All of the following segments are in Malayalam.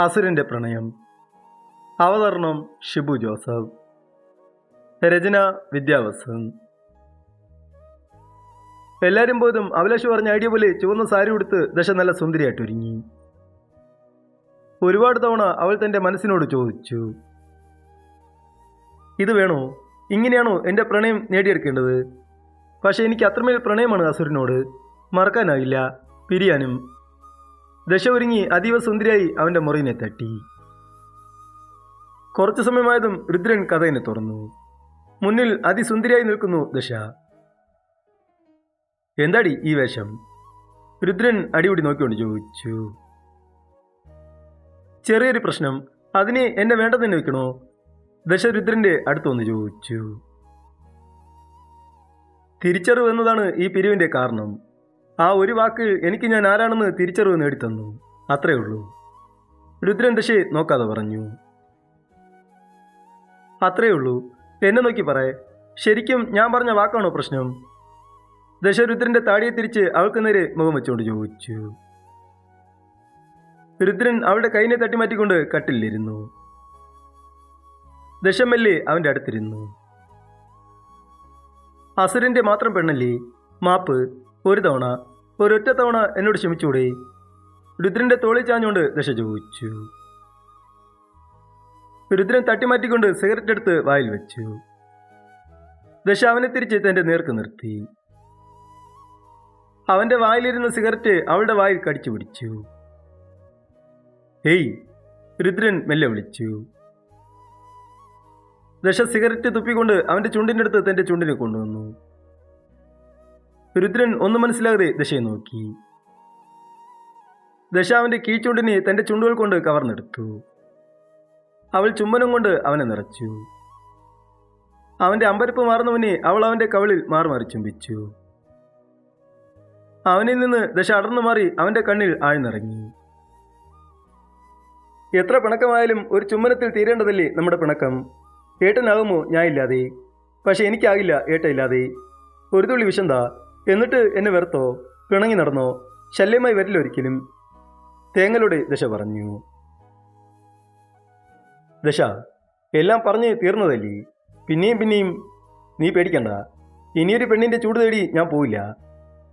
അസുരന്റെ പ്രണയം. അവതരണം ഷിബു ജോസഫ്. രചന വിദ്യാവസൻ. എല്ലാവരും പോലും അഭിലാഷ് പറഞ്ഞ ഐഡിയ പോലെ ചുവന്ന സാരി ഉടുത്ത് ദശ നല്ല സുന്ദരിയായിട്ടൊരുങ്ങി ഒരുപാട് തവണ അവൾ തന്റെ മനസ്സിനോട് ചോദിച്ചു. ഇത് വേണോ? ഇങ്ങനെയാണോ എന്റെ പ്രണയം നേടിയെടുക്കേണ്ടത്? പക്ഷേ എനിക്ക് അത്രമേൽ പ്രണയമാണ് അസുരനോട്. മറക്കാനായില്ല. പിരിയാനും ദശ ഒരുങ്ങി അതീവ സുന്ദരിയായി അവന്റെ മുറിയിനെ തട്ടി. കുറച്ചു സമയമായതും രുദ്രൻ കഥയിനെ തുറന്നു. മുന്നിൽ അതിസുന്ദരിയായി നിൽക്കുന്നു ദശ. എന്താടി ഈ വേഷം? രുദ്രൻ അടിപിടി നോക്കിക്കൊണ്ട് ചോദിച്ചു. ചെറിയൊരു പ്രശ്നം. അതിനെ എന്നെ വേണ്ടതെന്ന് വെക്കണോ? ദശ രുദ്രന്റെ അടുത്തൊന്ന് ചോദിച്ചു. തിരിച്ചറിവ് എന്നതാണ് ഈ പിരിവിന്റെ കാരണം. ആ ഒരു വാക്ക് എനിക്ക് ഞാൻ ആരാണെന്ന് തിരിച്ചറിവ് നേടിത്തന്നു. അത്രേ ഉള്ളൂ. രുദ്രൻ ദശ നോക്കാതെ പറഞ്ഞു. അത്രേ ഉള്ളൂ. എന്നെ നോക്കി പറയേ. ശരിക്കും ഞാൻ പറഞ്ഞ വാക്കാണോ പ്രശ്നം? ദശരുദ്രന്റെ താടിയെ തിരിച്ച് അവൾക്ക് നേരെ മുഖം വെച്ചുകൊണ്ട് ചോദിച്ചു. രുദ്രൻ അവളുടെ കൈനെ തട്ടിമാറ്റിക്കൊണ്ട് കട്ടിലിരുന്നു ദശമല്ലേ അവന്റെ അടുത്തിരുന്നു. അസുരന്റെ മാത്രം പെണ്ണല്ലേ? മാപ്പ്. ഒരു തവണ ഒരൊറ്റ തവണ എന്നോട് ക്ഷമിച്ചൂടെ? രുദ്രന്റെ തോളിൽ ചാഞ്ഞുകൊണ്ട് ദശ ചോദിച്ചു. രുദ്രൻ തട്ടിമാറ്റിക്കൊണ്ട് സിഗരറ്റ് എടുത്ത് വായിൽ വെച്ചു. ദശ അവനെ തിരിച്ച് തന്റെ നേർക്ക് നിർത്തി. അവന്റെ വായിലിരുന്ന സിഗരറ്റ് അവളുടെ വായിൽ കടിച്ചു പിടിച്ചു. ഹേയ് രുദ്രൻ മെല്ലെ വിളിച്ചു. ദശ സിഗരറ്റ് തുപ്പിക്കൊണ്ട് അവന്റെ ചുണ്ടിന്റെ അടുത്ത് തന്റെ ചുണ്ടിനെ കൊണ്ടുവന്നു. രുദ്രൻ ഒന്നും മനസ്സിലാകാതെ ദശയെ നോക്കി. ദശ അവന്റെ കീച്ചുണ്ടിനെ തന്റെ ചുണ്ടുകൾ കൊണ്ട് കവർന്നെടുത്തു. അവൾ ചുംബനം കൊണ്ട് അവനെ നിറച്ചു. അവന്റെ അമ്പരപ്പ് മാറുന്നവനെ അവൾ അവന്റെ കവളിൽ മാറി മാറി ചുംബിച്ചു. അവനിൽ നിന്ന് ദശ അടർന്നു മാറി അവന്റെ കണ്ണിൽ ആഴ്ന്നിറങ്ങി. എത്ര പിണക്കമായാലും ഒരു ചുമ്മനത്തിൽ തീരേണ്ടതല്ലേ നമ്മുടെ പിണക്കം? ഏട്ടനാകുമോ ഞാൻ ഇല്ലാതെ പക്ഷെ എനിക്കാകില്ല ഏട്ടയില്ലാതെ ഒരു തുള്ളി വിശന്ത എന്നിട്ട് എന്നെ വെറുത്തോ? പിണങ്ങി നടന്നോ? ശല്യമായി വരില്ല ഒരിക്കലും തേങ്ങലോടെ ദശ പറഞ്ഞു. ദശ എല്ലാം പറഞ്ഞ് തീർന്നതല്ലേ? പിന്നെയും പിന്നെയും നീ പേടിക്കണ്ട. ഇനിയൊരു പെണ്ണിന്റെ ചൂട് തേടി ഞാൻ പോയില്ല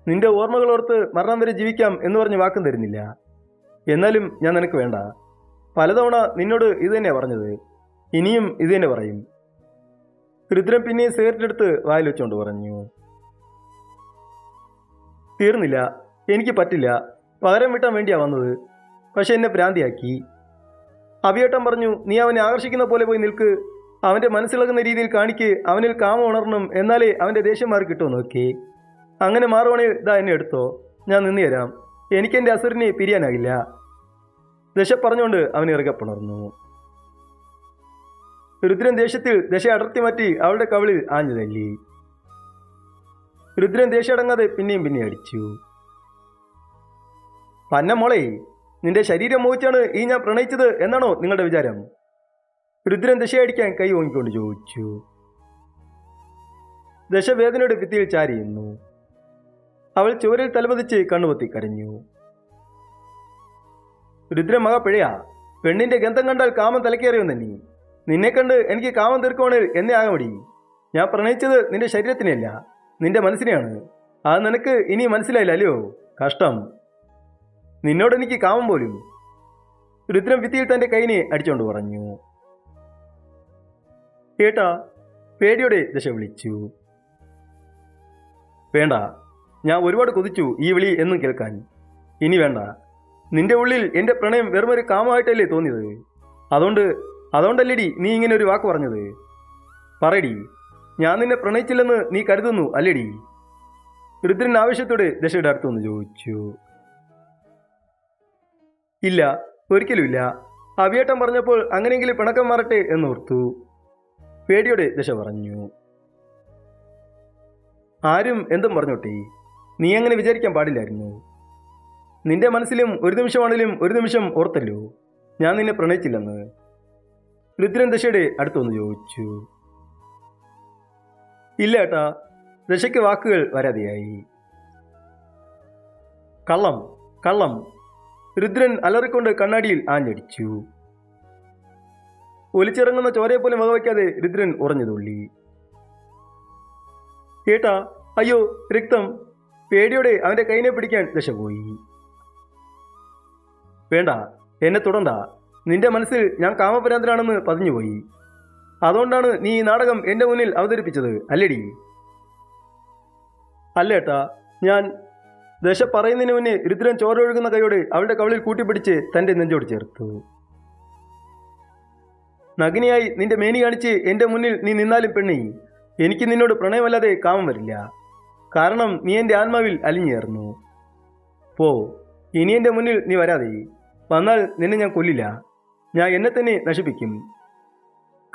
നിന്റെ ഓർമ്മകളോർത്ത് മരണം വരെ ജീവിക്കാം എന്ന് പറഞ്ഞ് വാക്കും തരുന്നില്ല. എന്നാലും ഞാൻ നിനക്ക് വേണ്ട. പലതവണ നിന്നോട് ഇത് തന്നെയാണ് പറഞ്ഞത്. ഇനിയും ഇത് തന്നെ പറയും. രുദ്രൻ പിന്നെയും സിഗരറ്റ് എടുത്ത് വായിൽ വെച്ചുകൊണ്ട് പറഞ്ഞു. തീർന്നില്ല. എനിക്ക് പറ്റില്ല. പകരം വീട്ടാൻ വേണ്ടിയാ വന്നത്. പക്ഷെ എന്നെ പ്രാന്തിയാക്കി അഭിയേട്ടൻ പറഞ്ഞു നീ അവനെ ആകർഷിക്കുന്ന പോലെ പോയി നിൽക്ക്. അവന്റെ മനസ്സിളകുന്ന രീതിയിൽ കാണിക്ക്. അവനിൽ കാമ ഉണർന്നും എന്നാലേ അവന്റെ ദേഷ്യം മാറി കിട്ടുമോ നോക്കി. അങ്ങനെ മാറുവാണെങ്കിൽ ഇതാ എന്നെ എടുത്തോ. ഞാൻ നിന്നു തരാം. എനിക്കെന്റെ അസുരനെ പിരിയാനാകില്ല. ദശ പറഞ്ഞുകൊണ്ട് അവൻ ഇറകപ്പുണർന്നു രുദ്രൻ ദേഷ്യത്തിൽ ദശ അടർത്തി മാറ്റി അവളുടെ കവിളിൽ ആഞ്ഞു തല്ലി. രുദ്രൻ ദേഷ്യം അടങ്ങാതെ പിന്നെയും പിന്നെ അടിച്ചു. പന്ന മോളെ നിന്റെ ശരീരം മോഹിച്ചാണ് ഈ ഞാൻ പ്രണയിച്ചത് എന്നാണോ നിങ്ങളുടെ വിചാരം? രുദ്രൻ ദശയടിക്കാൻ കൈ ഓങ്ങിക്കൊണ്ട് ചോദിച്ചു. ദശ വേദനയുടെ ഭിത്തിയിൽ ചാരിയുന്നു. അവൾ ചുവരിൽ തലപതിച്ച് കണ്ണുപൊത്തി കരഞ്ഞു. രുദ്രൻ മക പിഴയ. പെണ്ണിന്റെ ഗന്ധം കണ്ടാൽ കാമം തലക്കേറിയോ നീ നിന്നെ കണ്ട് എനിക്ക് കാമം തീർക്കുവാണേൽ എന്നെ ആകമടി. ഞാൻ പ്രണയിച്ചത് നിന്റെ ശരീരത്തിനെയല്ല. നിന്റെ മനസ്സിനെയാണ്. അത് നിനക്ക് ഇനി മനസ്സിലായില്ല അല്ലയോ? കഷ്ടം. നിന്നോട് എനിക്ക് കാമം പോലും. രുദ്രം ഭിത്തിയിൽ തന്റെ കൈനെ അടിച്ചുകൊണ്ട് പറഞ്ഞു. കേട്ടാ പേടിയോടെ ദശ വിളിച്ചു. വേണ്ട ഞാൻ ഒരുപാട് കൊതിച്ചു ഈ വിളി എന്നും കേൾക്കാൻ. ഇനി വേണ്ട നിന്റെ ഉള്ളിൽ എന്റെ പ്രണയം വെറുമൊരു കാമമായിട്ടല്ലേ തോന്നിയത്? അതുകൊണ്ട് അതുകൊണ്ടല്ലേടി നീ ഇങ്ങനെ ഒരു വാക്ക് പറഞ്ഞത്? പറയടി ഞാൻ നിന്നെ പ്രണയിച്ചില്ലെന്ന് നീ കരുതുന്നു അല്ലേടി? രുദ്രൻ ആവശ്യത്തോടെ ദശയുടെ അടുത്തൊന്ന് ചോദിച്ചു. ഇല്ല ഒരിക്കലുമില്ല അവിയേട്ടം പറഞ്ഞപ്പോൾ അങ്ങനെയെങ്കിലും പിണക്കം മാറട്ടെ എന്നോർത്തു. പേടിയോടെ ദശ പറഞ്ഞു. ആരും എന്തും പറഞ്ഞോട്ടെ നീ അങ്ങനെ വിചാരിക്കാൻ പാടില്ലായിരുന്നു. നിന്റെ മനസ്സിലും ഒരു നിമിഷമാണെങ്കിലും ഒരു നിമിഷം ഓർത്തല്ലോ ഞാൻ നിന്നെ പ്രണയിച്ചില്ലെന്ന്. രുദ്രൻ ദശയുടെ അടുത്തൊന്ന് ചോദിച്ചു. ഇല്ല ഏട്ടാ. ദശയ്ക്ക് വാക്കുകൾ വരാതെയായി. കള്ളം കള്ളം. രുദ്രൻ അലറിക്കൊണ്ട് കണ്ണാടിയിൽ ആഞ്ഞടിച്ചു. ഒലിച്ചിറങ്ങുന്ന ചോരയെ പോലും വകവയ്ക്കാതെ രുദ്രൻ ഉറഞ്ഞു തുള്ളി കേട്ടാ അയ്യോ രക്തം. പേടിയോടെ അവന്റെ കൈനെ പിടിക്കാൻ ദശ പോയി. വേണ്ട എന്നെ തുടണ്ട. നിന്റെ മനസ്സിൽ ഞാൻ കാമപരാന്തനാണെന്ന് പതിഞ്ഞുപോയി. അതുകൊണ്ടാണ് നീ ഈ നാടകം എന്റെ മുന്നിൽ അവതരിപ്പിച്ചത് അല്ലടി? അല്ലേട്ടാ ഞാൻ ദശ പറയുന്നതിന് മുന്നേ രുദ്രൻ ചോരൊഴുകുന്ന കൈയോടെ അവളുടെ കവളിൽ കൂട്ടിപ്പിടിച്ച് തന്റെ നെഞ്ചോട് ചേർത്തു. നഗ്നിയായി നിന്റെ മേനി കാണിച്ച് എന്റെ മുന്നിൽ നീ നിന്നാലും പെണ്ണി എനിക്ക് നിന്നോട് പ്രണയമല്ലാതെ കാമം വരില്ല. കാരണം നീ എന്റെ ആത്മാവിൽ അലിഞ്ഞേർന്നു. പോ ഇനി എന്റെ മുന്നിൽ നീ വരാതെ വന്നാൽ നിന്നെ ഞാൻ കൊല്ലില്ല. ഞാൻ എന്നെ തന്നെ നശിപ്പിക്കും.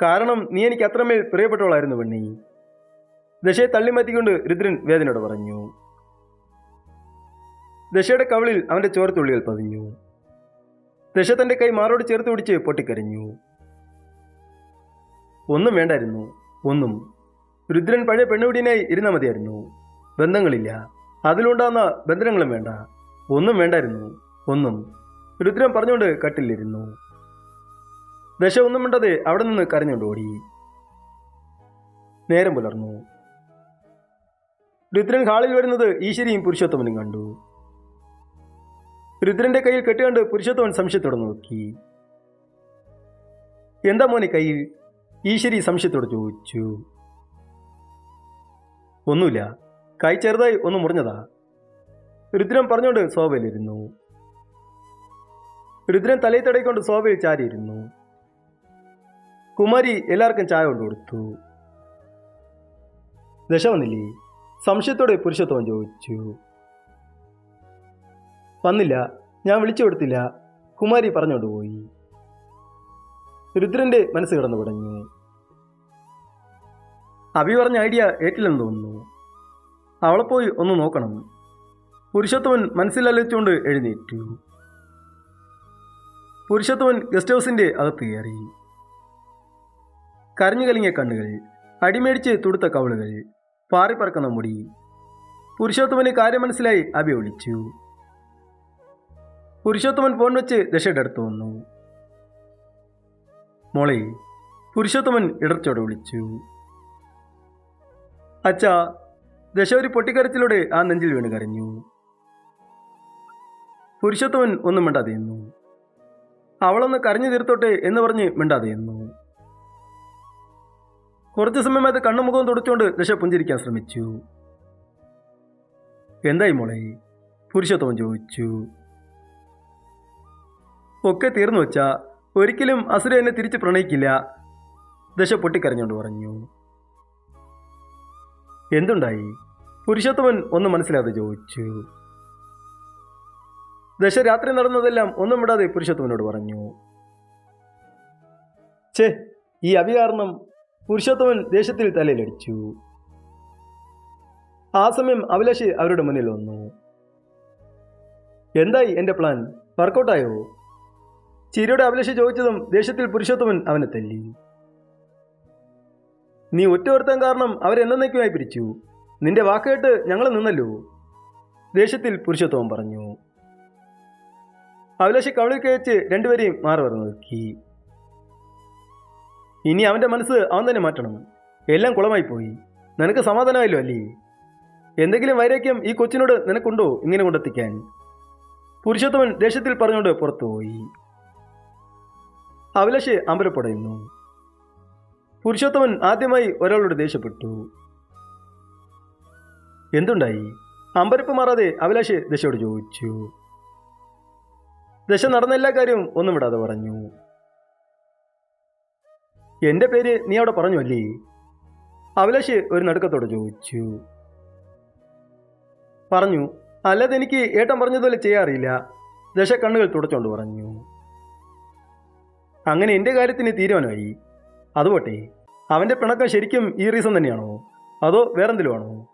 കാരണം നീ എനിക്ക് അത്രമേൽ പ്രിയപ്പെട്ടവളായിരുന്നു പെണ്ണി ദശയെ തള്ളിമാറ്റിക്കൊണ്ട് രുദ്രൻ വേദനയോട് പറഞ്ഞു. ദശയുടെ കവളിൽ അവന്റെ ചോരത്തുള്ളികൾ പതിഞ്ഞു. ദശ തന്റെ കൈ മാറോട് ചേർത്ത് പിടിച്ച് പൊട്ടിക്കരഞ്ഞു. ഒന്നും വേണ്ടായിരുന്നു. ഒന്നും. രുദ്രൻ പഴയ പെണ്ണുപിടിനായി ഇരുന്നാൽ മതിയായിരുന്നു. ബന്ധങ്ങളില്ല. അതിലുണ്ടാകുന്ന ബന്ധനങ്ങളും വേണ്ട. ഒന്നും വേണ്ടായിരുന്നു. ഒന്നും. രുദ്രൻ പറഞ്ഞുകൊണ്ട് കട്ടിലിരുന്നു. ദശ ഒന്നും മിണ്ടത് അവിടെ നിന്ന് കരഞ്ഞുകൊണ്ട് ഓടി. നേരം പുലർന്നു. രുദ്രൻ ഹാളിൽ വരുന്നത് ഈശ്വരിയും പുരുഷോത്തമനും കണ്ടു. രുദ്രന്റെ കയ്യിൽ കെട്ടുകണ്ട് പുരുഷോത്തമൻ സംശയത്തോടെ നോക്കി. എന്താ മോനെ കയ്യിൽ? ഈശ്വരി സംശയത്തോടെ ചോദിച്ചു. ഒന്നുമില്ല. കൈ ചെറുതായി ഒന്ന് മുറിഞ്ഞതാ. രുദ്രൻ പറഞ്ഞുകൊണ്ട് സോഫയിലിരുന്നു. രുദ്രൻ തലയിൽ തടയിക്കൊണ്ട് സോഫയിൽ ചാരിയിരുന്നു. കുമാരി എല്ലാവർക്കും ചായ കൊണ്ടു കൊടുത്തു. ദശ വന്നില്ലേ സംശയത്തോടെ പുരുഷത്വം ചോദിച്ചു. വന്നില്ല ഞാൻ വിളിച്ചു കൊടുത്തില്ല കുമാരി പറഞ്ഞുകൊണ്ട് പോയി. രുദ്രന്റെ മനസ്സ് കിടന്നു തുടങ്ങി അഭി പറഞ്ഞ ഐഡിയ ഏറ്റില്ലെന്ന് തോന്നുന്നു. അവളെ പോയി ഒന്ന് നോക്കണം. പുരുഷത്വൻ മനസ്സിലലിച്ചുകൊണ്ട് എഴുന്നേറ്റു. പുരുഷത്വൻ ഗസ്റ്റ് ഹൗസിന്റെ അകത്ത് കയറി. കരഞ്ഞു കലിങ്ങിയ കണ്ണുകൾ അടിമേടിച്ച് തുടുത്ത കവളുകൾ പാറിപ്പറക്കുന്ന മുടി. പുരുഷോത്തമന് കാര്യം മനസ്സിലായി അഭി ഒളിച്ചു. പുരുഷോത്തമൻ ഫോൺ വെച്ച് ദശയുടെ അടുത്ത് വന്നു. മോളെ പുരുഷോത്തമൻ ഇടർച്ചോടെ വിളിച്ചു. അച്ഛാ ദശ ഒരു പൊട്ടിക്കരച്ചിലൂടെ ആ നെഞ്ചിൽ വീണ് കരഞ്ഞു. പുരുഷോത്തമൻ ഒന്നും മിണ്ടാതെ നിന്നു. അവളൊന്ന് കരഞ്ഞു തീർത്തോട്ടെ എന്ന് പറഞ്ഞ് മിണ്ടാതെ നിന്നു. കുറച്ചു സമയം അത് കണ്ണുമുഖം തുടച്ചുകൊണ്ട് ദശ പുഞ്ചിരിക്കാൻ ശ്രമിച്ചു. എന്തായി മോളെ? പുരുഷോത്തമൻ ചോദിച്ചു. ഒക്കെ തീർന്നു വെച്ചാ ഒരിക്കലും അസുര എന്നെ തിരിച്ച് പ്രണയിക്കില്ല. ദശ പൊട്ടിക്കരഞ്ഞുകൊണ്ട് പറഞ്ഞു. എന്തുണ്ടായി? പുരുഷോത്തമൻ ഒന്നും മനസ്സിലാതെ ചോദിച്ചു. ദശ രാത്രി നടന്നതെല്ലാം ഒന്നും വിടാതെ പുരുഷോത്തമനോട് പറഞ്ഞു. ഛേ ഈ അഭി കാരണം പുരുഷോത്തമൻ ദേശത്തിൽ തലയിലടിച്ചു. ആ സമയം അഭിലാഷ് അവരുടെ മുന്നിൽ വന്നു. എന്തായി എന്റെ പ്ലാൻ വർക്കൗട്ടായോ? ചിരിയുടെ അഭിലാഷ് ചോദിച്ചതും ദേഷ്യത്തിൽ പുരുഷോത്തമൻ അവനെ തല്ലി. നീ ഒറ്റ ഒരുത്തൻ കാരണം അവരെന്നേക്കുമായി പിരിച്ചു. നിന്റെ വാക്കേട്ട് ഞങ്ങൾ നിന്നല്ലോ. ദേഷ്യത്തിൽ പുരുഷോത്തമൻ പറഞ്ഞു. അഭിലാഷ് കവളിൽ കഴിച്ച് രണ്ടുപേരെയും മാറി പറഞ്ഞു നോക്കി. ഇനി അവന്റെ മനസ്സ് അവൻ തന്നെ മാറ്റണം. എല്ലാം കുളമായി പോയി നിനക്ക് സമാധാനമായല്ലോ അല്ലേ? എന്തെങ്കിലും വൈരാഗ്യം ഈ കൊച്ചിനോട് നിനക്കുണ്ടോ ഇങ്ങനെ കൊണ്ടെത്തിക്കാൻ? പുരുഷോത്തമൻ ദേഷ്യത്തിൽ പറഞ്ഞുകൊണ്ട് പുറത്തുപോയി അഭിലാഷ് അമ്പലപ്പെടയുന്നു പുരുഷോത്തമൻ ആദ്യമായി ഒരാളോട് ദേഷ്യപ്പെട്ടു. എന്തുണ്ടായി? അമ്പരപ്പ് മാറാതെ അഭിലാഷ് ദശയോട് ചോദിച്ചു. ദശ നടന്ന എല്ലാ കാര്യവും ഒന്നും വിടാതെ പറഞ്ഞു. എന്റെ പേര് നീ അവിടെ പറഞ്ഞു അല്ലേ അഭിലാഷ് ഒരു നടുക്കത്തോടെ ചോദിച്ചു. പറഞ്ഞു അല്ലാതെ എനിക്ക് ഏട്ടൻ പറഞ്ഞതുപോലെ ചെയ്യാറില്ല. ദശക്കണ്ണുകൾ തുടച്ചുകൊണ്ട് പറഞ്ഞു. അങ്ങനെ എന്റെ കാര്യത്തിന് തീരുമാനമായി. അതുപോട്ടെ അവന്റെ പിണക്കം ശരിക്കും ഈ റീസൺ തന്നെയാണോ? അതോ വേറെന്തെങ്കിലും ആണോ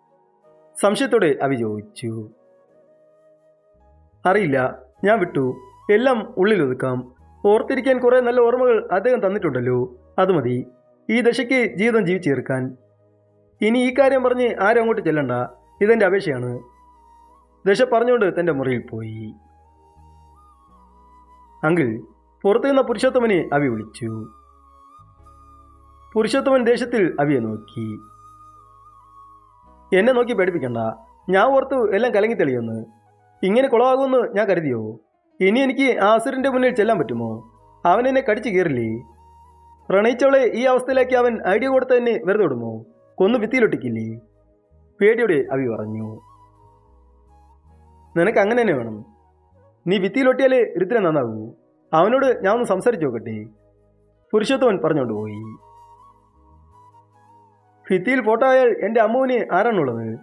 സംശയത്തോടെ അവി ചോദിച്ചു. അറിയില്ല ഞാൻ വിട്ടു. എല്ലാം ഉള്ളിലൊതുക്കാം. ഓർത്തിരിക്കാൻ കുറേ നല്ല ഓർമ്മകൾ അദ്ദേഹം തന്നിട്ടുണ്ടല്ലോ. അത് മതി. ഈ ദശയ്ക്ക് ജീവിതം ജീവിച്ചു തീർക്കാൻ. ഇനി ഈ കാര്യം പറഞ്ഞ് ആരും അങ്ങോട്ട് ചെല്ലണ്ട. ഇതെന്റെ അപേക്ഷയാണ്. ദശ പറഞ്ഞുകൊണ്ട് തന്റെ മുറിയിൽ പോയി. അങ്കിൾ പുറത്തു നിന്ന പുരുഷോത്തമനെ അവി വിളിച്ചു. പുരുഷോത്തമൻ ദേശത്തിൽ അവിയെ നോക്കി. എന്നെ നോക്കി പേടിപ്പിക്കണ്ട. ഞാൻ ഓർത്തു എല്ലാം കലങ്ങി തെളിയുന്നു ഇങ്ങനെ കുളമാകുമെന്ന് ഞാൻ കരുതിയോ? ഇനി എനിക്ക് ആ അസുരന്റെ മുന്നിൽ ചെല്ലാൻ പറ്റുമോ? അവൻ എന്നെ കടിച്ചു കയറില്ലേ പ്രണയിച്ചവളെ ഈ അവസ്ഥയിലേക്ക് അവൻ ഐഡിയ കൊടുത്ത് തന്നെ വെറുതെ വിടുമോ? കൊന്നു ഭിത്തിയിലൊട്ടിക്കില്ലേ? പേടിയോടെ അവി പറഞ്ഞു. നിനക്ക് അങ്ങനെ തന്നെ വേണം. നീ ഭിത്തിയിലൊട്ടിയാലേ രുദ്രൻ നന്നാകൂ അവനോട് ഞാൻ ഒന്ന് സംസാരിച്ചു നോക്കട്ടെ? പുരുഷത്വൻ പറഞ്ഞുകൊണ്ട് പോയി. ഭിത്തിയിൽ പോട്ടായാൽ എന്റെ അമ്മുവിന് ആരാണുള്ളത്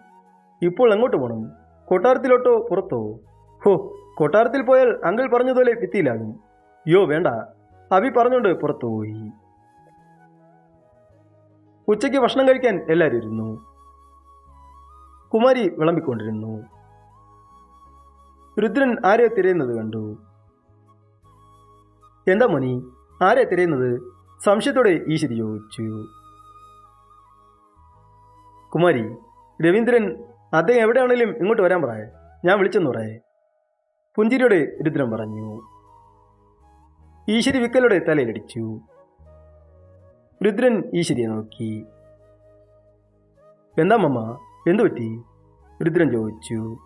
ഇപ്പോൾ എങ്ങോട്ട് പോകണം കൊട്ടാരത്തിലോട്ടോ പുറത്തോ? ഹോ കൊട്ടാരത്തിൽ പോയാൽ അങ്കിൾ പറഞ്ഞതുപോലെ ഭിത്തിയിലാകും. യോ വേണ്ട. അഭി പറഞ്ഞുകൊണ്ട് പുറത്തു പോയി. ഉച്ചയ്ക്ക് ഭക്ഷണം കഴിക്കാൻ എല്ലാവരും ഇരുന്നു. കുമാരി വിളമ്പിക്കൊണ്ടിരുന്നു. രുദ്രൻ ആരെ തിരയുന്നത് കണ്ടു? എന്താ മോനി ആരെ തിരയുന്നത്? സംശയത്തോടെ ഈശ്വരി ചോദിച്ചു. കുമാരി രവീന്ദ്രൻ അദ്ദേഹം എവിടെയാണെങ്കിലും ഇങ്ങോട്ട് വരാൻ പറയേ ഞാൻ വിളിച്ചെന്ന് പറയേ പുഞ്ചിരിയോടെ രുദ്രൻ പറഞ്ഞു. ഈശ്വരി വിക്കലോടെ തലയിലടിച്ചു. രുദ്രൻ ഈശ്വരിയെ നോക്കി. എന്താ മമ്മ? എന്തു പറ്റി? രുദ്രൻ ചോദിച്ചു.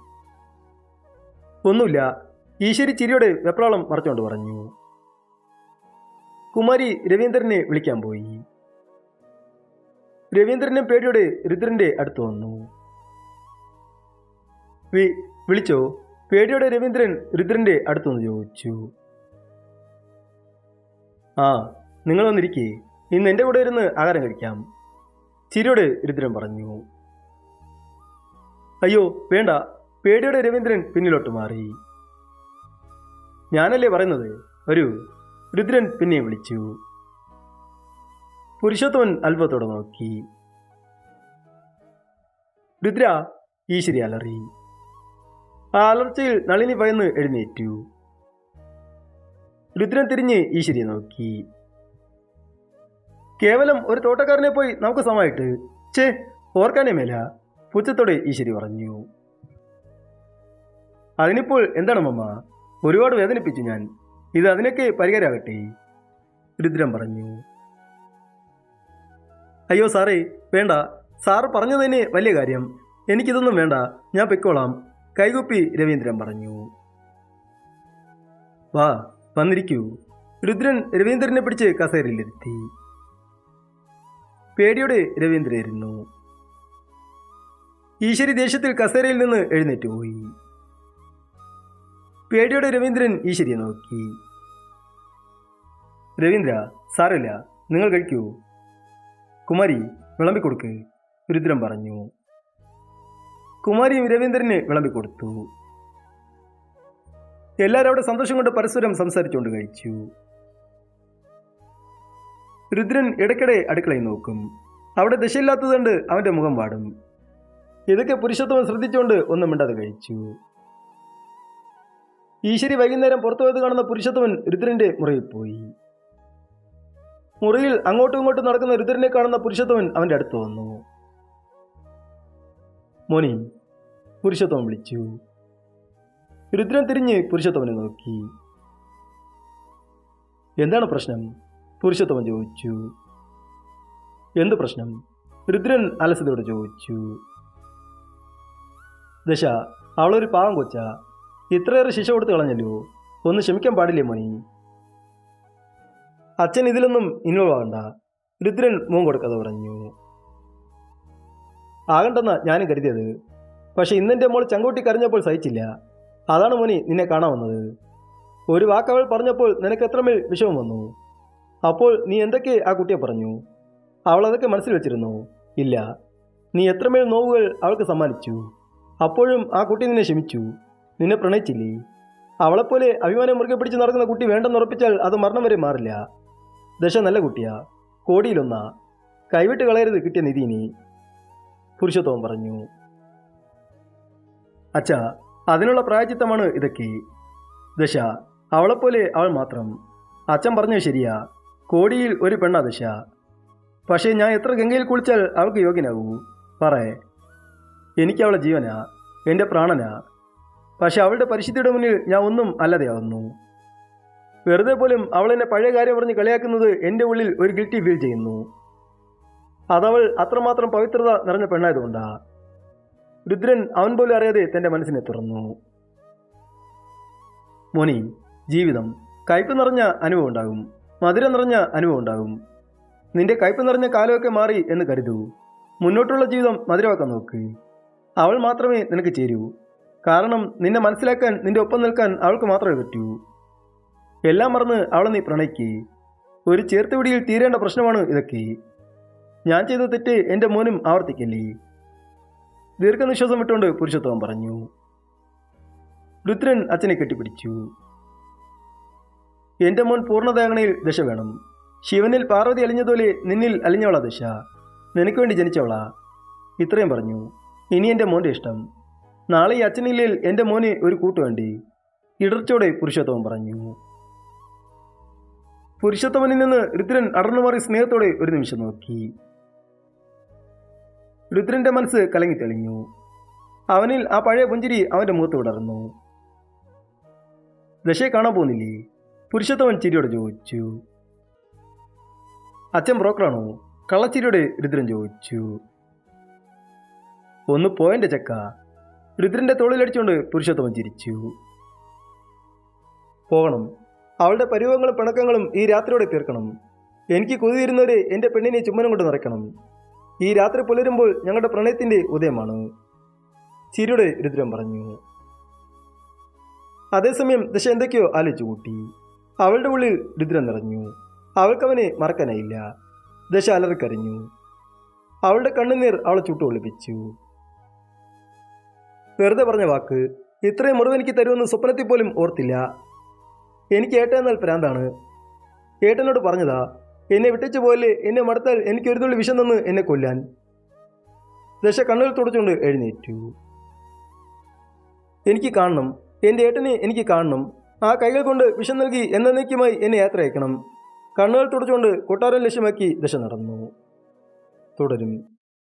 ഒന്നുമില്ല. ഈശ്വരി ചിരിയോടെ വെപ്രാളം മറച്ചുകൊണ്ട് പറഞ്ഞു. കുമാരി രവീന്ദ്രനെ വിളിക്കാൻ പോയി. രവീന്ദ്രനും പേടിയോടെ രുദ്രന്റെ അടുത്ത് വന്നു. വി വിളിച്ചോ? പേടിയോടെ രവീന്ദ്രൻ രുദ്രന്റെ അടുത്തുനിന്ന് ചോദിച്ചു. ആ നിങ്ങൾ വന്നിരിക്കേ. ഇന്ന് എന്റെ കൂടെ ഇരുന്ന് ആഹാരം കഴിക്കാം. ചിരിയുടെ രുദ്രൻ പറഞ്ഞു. അയ്യോ വേണ്ട. പേടിയോടെ രവീന്ദ്രൻ പിന്നിലോട്ട് മാറി. ഞാനല്ലേ പറയുന്നത്? ഒരു രുദ്രൻ പിന്നെ വിളിച്ചു. പുരുഷോത്തമൻ അത്ഭുതത്തോടെ നോക്കി. രുദ്ര ഈശ്വരി അലറി. ആ അലർച്ചയിൽ നളിനി ഭയന്ന് എഴുന്നേറ്റു. രുദ്രൻ തിരിഞ്ഞ് ഈശ്വരിയെ നോക്കി. കേവലം ഒരു തോട്ടക്കാരനെ പോയി നമുക്ക് സമമായിട്ട് ചേ ഓർക്കാനേ മേല. പുച്ഛത്തോടെ ഈശ്വരി പറഞ്ഞു. അതിനിപ്പോൾ എന്താണ് മമ്മ? ഒരുപാട് വേദനിപ്പിച്ചു ഞാൻ. ഇത് അതിനൊക്കെ പരിഹാരമാകട്ടെ? രുദ്രം പറഞ്ഞു. അയ്യോ സാറേ വേണ്ട. സാറ് പറഞ്ഞത് തന്നെ വലിയ കാര്യം. എനിക്കിതൊന്നും വേണ്ട. ഞാൻ പൊയ്ക്കോളാം. കൈകുപ്പി രവീന്ദ്രൻ പറഞ്ഞു. വാ വന്നിരിക്കൂ. രുദ്രൻ രവീന്ദ്രനെ പിടിച്ച് കസേരയിലിരുത്തി പേടിയോടെ രവീന്ദ്രൻ ഇരുന്നു ഈശ്വരി ദേശത്തിൽ കസേരയിൽ നിന്ന് എഴുന്നേറ്റ് പോയി. പേടിയോടെ രവീന്ദ്രൻ ഈശ്വരിയെ നോക്കി. രവീന്ദ്ര സാറില്ല നിങ്ങൾ കഴിക്കൂ. കുമാരി വിളമ്പിക്കൊടുക്ക് രുദ്രൻ പറഞ്ഞു. കുമാരിയും രവീന്ദ്രന് വിളമ്പിക്കൊടുത്തു എല്ലാവരും അവിടെ സന്തോഷം കൊണ്ട് പരസ്പരം സംസാരിച്ചുകൊണ്ട് കഴിച്ചു. രുദ്രൻ ഇടയ്ക്കിടെ അടുക്കളയിൽ നോക്കും. അവിടെ ദശയില്ലാത്തതുകൊണ്ട് അവന്റെ മുഖം പാടും ഇതൊക്കെ പുരുഷത്വം ശ്രദ്ധിച്ചുകൊണ്ട് ഒന്നും മിണ്ടാതെ കഴിച്ചു. ഈശ്വരി വൈകുന്നേരം പുറത്തു പോയത് കാണുന്ന പുരുഷത്വൻ രുദ്രന്റെ മുറിയിൽ പോയി. മുറിയിൽ അങ്ങോട്ടും ഇങ്ങോട്ടും നടക്കുന്ന രുദ്രനെ കാണുന്ന പുരുഷത്വൻ അവന്റെ അടുത്ത് വന്നു. മോനി പുരുഷത്വം വിളിച്ചു. രുദ്രൻ തിരിഞ്ഞ് പുരുഷത്വനെ നോക്കി. എന്താണ് പ്രശ്നം? പുരുഷത്വൻ ചോദിച്ചു എന്ത് പ്രശ്നം? രുദ്രൻ അലസതയോട് ചോദിച്ചു ദശ അവളൊരു പാവം കൊച്ച. ഇത്രയേറെ ശിക്ഷ കൊടുത്തു കളഞ്ഞല്ലോ. ഒന്ന് ക്ഷമിക്കാൻ പാടില്ലേ മോനി? അച്ഛൻ ഇതിലൊന്നും ഇൻവോൾവ് ആകണ്ട രുദ്രൻ മോൻ കൊടുക്കാതെ പറഞ്ഞു ആകണ്ടെന്ന ഞാനും കരുതിയത്. പക്ഷെ ഇന്നെന്റെ മോൾ ചങ്കോട്ടി കരഞ്ഞപ്പോൾ സഹിച്ചില്ല. അതാണ് മോനി നിന്നെ കാണാൻ വന്നത്. ഒരു വാക്കവൾ പറഞ്ഞപ്പോൾ നിനക്ക് എത്രമേൽ വിഷമം വന്നു? അപ്പോൾ നീ എന്തൊക്കെ ആ കുട്ടിയെ പറഞ്ഞു? അവൾ അതൊക്കെ മനസ്സിൽ വെച്ചിരുന്നു. ഇല്ല നീ എത്രമേൽ നോവുകൾ അവൾക്ക് സമ്മാനിച്ചു. അപ്പോഴും ആ കുട്ടി നിന്നെ ക്ഷമിച്ചു. നിന്നെ പ്രണയിച്ചില്ലേ? അവളെപ്പോലെ അഭിമാനം മുറുകെ പിടിച്ച് നടക്കുന്ന കുട്ടി വേണ്ടെന്ന് ഉറപ്പിച്ചാൽ അത് മരണം വരെ മാറില്ല. ദശ നല്ല കുട്ടിയാ. കോടിയിലൊന്നാ. കൈവിട്ട് കളയരുത് കിട്ടിയ നിധി നീ പുരുഷോത്തമൻ പറഞ്ഞു. അച്ഛാ അതിനുള്ള പ്രായച്ചിത്തമാണ് ഇതൊക്കെ. ദശ അവളെപ്പോലെ അവൾ മാത്രം. അച്ഛൻ പറഞ്ഞത് ശരിയാ. കോടിയിൽ ഒരു പെണ്ണാ ദശ പക്ഷേ ഞാൻ എത്ര ഗംഗയിൽ കുളിച്ചാൽ അവൾക്ക് യോഗ്യനാകൂ? പറയേ എനിക്ക് അവളെ ജീവനാ എന്റെ പ്രാണനാ. പക്ഷെ അവളുടെ പരിശുദ്ധിയുടെ മുന്നിൽ ഞാൻ ഒന്നും അല്ലാതെയാവുന്നു. വെറുതെ പോലും അവൾ എന്നെ പഴയ കാര്യം പറഞ്ഞ് കളിയാക്കുന്നത് എന്റെ ഉള്ളിൽ ഒരു ഗിൽറ്റി ഫീൽ ചെയ്യുന്നു. അതവൾ അത്രമാത്രം പവിത്രത നിറഞ്ഞ പെണ്ണായതുകൊണ്ടാ. രുദ്രൻ അവൻ പോലും അറിയാതെ തന്റെ മനസ്സിനെ തുറന്നു. മോനി ജീവിതം. കയ്പ് നിറഞ്ഞ അനുഭവം ഉണ്ടാകും. മധുരം നിറഞ്ഞ അനുഭവം ഉണ്ടാകും. നിന്റെ കയ്പ് നിറഞ്ഞ കാലമൊക്കെ മാറി എന്ന് കരുതൂ. മുന്നോട്ടുള്ള ജീവിതം മധുരമാക്കാൻ നോക്ക്. അവൾ മാത്രമേ നിനക്ക് ചേരൂ. കാരണം നിന്നെ മനസ്സിലാക്കാൻ നിന്റെ ഒപ്പം നിൽക്കാൻ അവൾക്ക് മാത്രമേ പറ്റൂ. എല്ലാം മറന്ന് അവളെ നീ പ്രണയിക്ക്. ഒരു ചേർത്തുപിടിയിൽ തീരേണ്ട പ്രശ്നമാണ് ഇതൊക്കെ. ഞാൻ ചെയ്ത തെറ്റ് എന്റെ മോനും ആവർത്തിക്കല്ലേ? ദീർഘനിശ്വാസം വിട്ടുകൊണ്ട് പുരുഷത്വം പറഞ്ഞു. രുദ്രൻ അച്ഛനെ കെട്ടിപ്പിടിച്ചു. എന്റെ മോൻ പൂർണതയാഗണയിൽ ദശ വേണം. ശിവനിൽ പാർവതി അലിഞ്ഞതുപോലെ നിന്നിൽ അലിഞ്ഞവളാ ദശ. നിനക്ക് വേണ്ടി ജനിച്ചവളാ. ഇത്രയും പറഞ്ഞു. ഇനി എന്റെ മോന്റെ ഇഷ്ടം. നാളെ ഈ അച്ഛനില്ലിൽ എന്റെ മോന് ഒരു കൂട്ട് വേണ്ടി. ഇടർച്ചോടെ പുരുഷോത്തമൻ പറഞ്ഞു. പുരുഷോത്തമനിൽ നിന്ന് രുദ്രൻ അടർന്നു മാറി സ്നേഹത്തോടെ ഒരു നിമിഷം നോക്കി. രുദ്രന്റെ മനസ്സ് കലങ്ങി തെളിഞ്ഞു. അവനിൽ ആ പഴയ പുഞ്ചിരി അവന്റെ മുഖത്ത് വിടർന്നു. ദശയെ കാണാൻ പോകുന്നില്ലേ? പുരുഷോത്തമൻ ചിരിയോട് ചോദിച്ചു. അച്ഛൻ ബ്രോക്കറാണോ? കള്ളച്ചിരിയോട് രുദ്രൻ ചോദിച്ചു. ഒന്ന് പോയന്റെ ചക്ക. രുദ്രന്റെ തോളിലടിച്ചുകൊണ്ട് പുരുഷോത്തമൻ ചിരിച്ചു. പോകണം. അവളുടെ പരിവങ്ങളും പിണക്കങ്ങളും ഈ രാത്രിയോടെ തീർക്കണം. എനിക്ക് കൊതിയിരുന്നവരെ എന്റെ പെണ്ണിനെ ചുമ്മനം കൊണ്ട് നിറയ്ക്കണം. ഈ രാത്രി പുലരുമ്പോൾ ഞങ്ങളുടെ പ്രണയത്തിന്റെ ഉദയമാണ്. ചിരിയുടെ രുദ്രം പറഞ്ഞു. അതേസമയം ദശ എന്തൊക്കെയോ ആലോചിച്ചു കൂട്ടി അവളുടെ ഉള്ളിൽ രുദ്രം നിറഞ്ഞു. അവൾക്കവനെ മറക്കാനായില്ല. ദശ അലറിക്കരഞ്ഞു അവളുടെ കണ്ണുനീർ അവളെ ചുട്ടുകൊള്ളിപ്പിച്ചു വെറുതെ പറഞ്ഞ വാക്ക് ഇത്രയും മുറിവ് എനിക്ക് തരുമെന്ന് സ്വപ്നത്തിൽ പോലും ഓർത്തില്ല. എനിക്ക് ഏട്ടൻ എന്നാൽ പ്രാന്താണ്. ഏട്ടനോട് പറഞ്ഞതാ എന്നെ വിട്ടിച്ചു പോലെ എന്നെ മടുത്താൽ എനിക്ക് ഒരു തുള്ളി വിഷം തന്ന് എന്നെ കൊല്ലാൻ. ദശ കണ്ണുകൾ തുടച്ചുകൊണ്ട് എഴുന്നേറ്റു. എനിക്ക് കാണണം എന്റെ ഏട്ടനെ എനിക്ക് കാണണം ആ കൈകൾ കൊണ്ട് വിഷം നൽകി എന്നേക്കുമായി എന്നെ യാത്ര അയക്കണം കണ്ണുകൾ തുടച്ചുകൊണ്ട് കൊട്ടാരം ലക്ഷ്യമാക്കി ദശ നടന്നു. തുടരും.